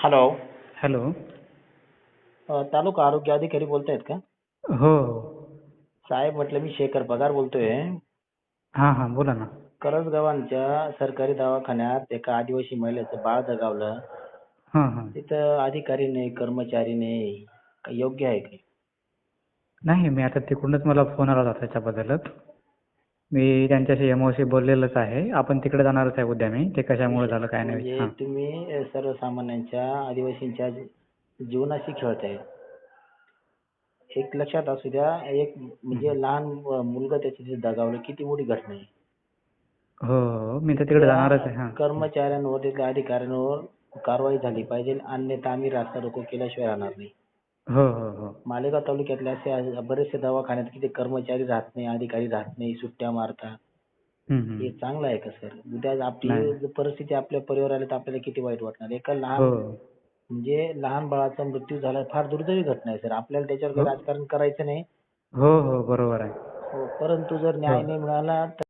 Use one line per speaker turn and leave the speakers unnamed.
Hello
hello
अ, तालुका आरोग्य अधिकारी बोलतायत का?
हो.
साहेब म्हटलं मी शेखर पगार बोलतोय.
हां हां बोला ना.
करंजगावांच्या सरकारी दवाखान्यात एका आदिवासी महिलेचं बाळ दगावलं
हां हां.
तिथं अधिकारी नाही कर्मचारी नाही योग्य आहे का?
नाही मी आता तिकडूनच मला फोन आला होता त्याच्याबद्दलच. मी त्यांच्याशी एमओशी बोललेलंच आहे. आपण तिकडे जाणारच आहे उद्या मी. ते कशामुळे झालं काय नाही
म्हणजे
हां.
तुम्ही सर्वसामान्यांच्या आदिवासींच्या जीवनाशी खेळताय एक लक्षात असू द्या एक म्हणजे लहान मुलगा त्याच्या तिथे दगावलं किती मोठी घटना आहे.
हो हो मी तर तिकडे जाणारच आहे हां.
कर्मचाऱ्यांवर तिथल्या अधिकाऱ्यांवर कारवाई झाली पाहिजे. अन्यथा आम्ही रास्ता रोको केल्याशिवाय राहणार नाही.
हो हो हो.
मालेगाव तालुक्यातले असे बरेचसे दवाखान्यात किती कर्मचारी राहत नाही अधिकारी राहत नाही सुट्ट्या मारतात.
हम्म.
हे चांगलं आहे का सर? उद्या आपली. जर परिस्थिती आपल्या परिवाराला तर आपल्याला किती वाईट वाटणार? एका लहान
हो.
म्हणजे लहान बाळाचा मृत्यू झाला फार दुर्दैवी घटना आहे सर. आपल्याला त्याच्यावर काही
हो.
राजकारण करायचं नाही.
हो हो बरोबर आहे.
हो, परंतु जर न्याय नाही मिळाला तर